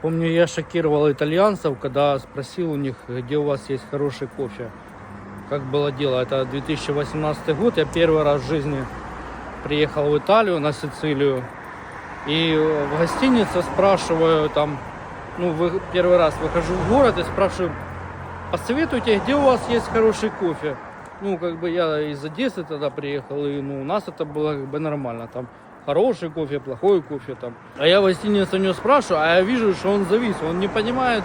Помню, я шокировал итальянцев, когда спросил у них, где у вас есть хороший кофе. Как было дело, это 2018 год, я первый раз в жизни приехал в Италию, на Сицилию. И в гостинице спрашиваю там, ну, вы- первый раз выхожу в город и спрашиваю, посоветуйте, где у вас есть хороший кофе. Ну, как бы я из Одессы тогда приехал, и ну, у нас это было как бы нормально. Там хороший кофе, плохой кофе там. А я в гостинице у него спрашиваю, а я вижу, что он завис, он не понимает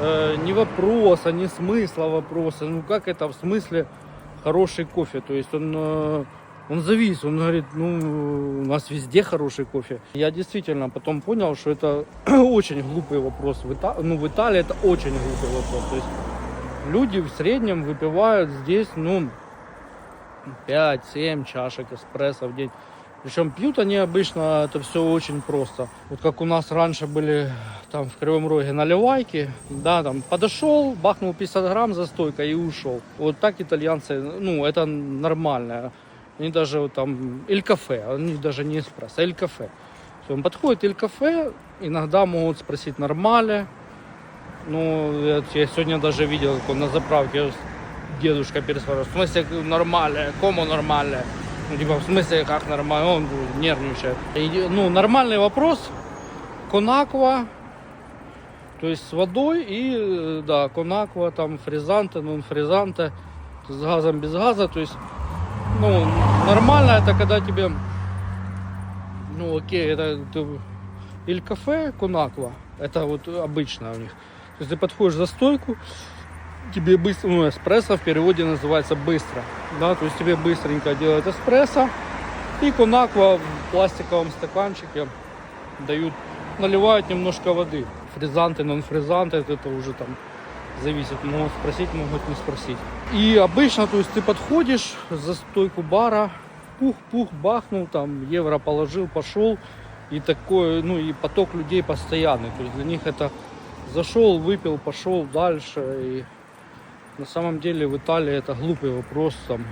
э, ни вопроса, ни смысла вопроса. Ну, как это в смысле хороший кофе? То есть он, э, он завис, он говорит, ну, у нас везде хороший кофе. Я действительно потом понял, что это очень глупый вопрос. В, Ита- ну, в Италии это очень глупый вопрос. То есть люди в среднем выпивают здесь, ну, 5-7 чашек эспрессо в день. Причем пьют они обычно это все очень просто. Вот как у нас раньше были там в Кривом Роге наливайки, да, там подошел, бахнул 50 грамм за стойкой и ушел. Вот так итальянцы, ну, это нормально. Они даже вот там, или кафе, они даже не эспрессо, или кафе. Всё, Он подходит, или кафе, иногда могут спросить нормали. Ну, я, сегодня даже видел, как он на заправке дедушка переспрашивает, в смысле нормально, кому нормально? Ну, типа, в смысле, как нормально? Он нервничает. И, ну, нормальный вопрос. Конаква, то есть с водой и, э, да, конаква, там, фризанте, ну, фризанте, с газом, без газа, то есть, ну, нормально это, когда тебе, ну, окей, это, ты, или кафе, конаква, это вот обычно у них. То есть ты подходишь за стойку, тебе быстро, ну, эспрессо в переводе называется быстро, да, то есть тебе быстренько делают эспрессо, и конаква в пластиковом стаканчике дают, наливают немножко воды. Фризанты, нон-фризанты, это уже там зависит, могут спросить, могут не спросить. И обычно, то есть ты подходишь за стойку бара, пух-пух, бахнул, там, евро положил, пошел, и такой, ну, и поток людей постоянный, то есть для них это зашел, выпил, пошел дальше, и на самом деле в Италии это глупый вопрос, там,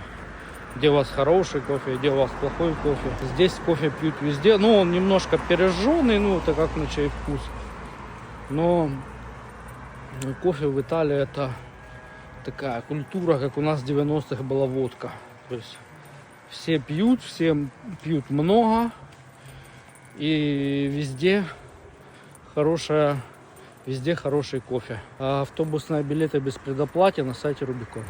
где у вас хороший кофе, где у вас плохой кофе. Здесь кофе пьют везде, ну он немножко пережженный, ну это как на чай вкус. Но кофе в Италии это такая культура, как у нас в 90-х была водка. То есть все пьют, все пьют много, и везде хорошая, везде хороший кофе. А автобусные билеты без предоплаты на сайте Рубикон.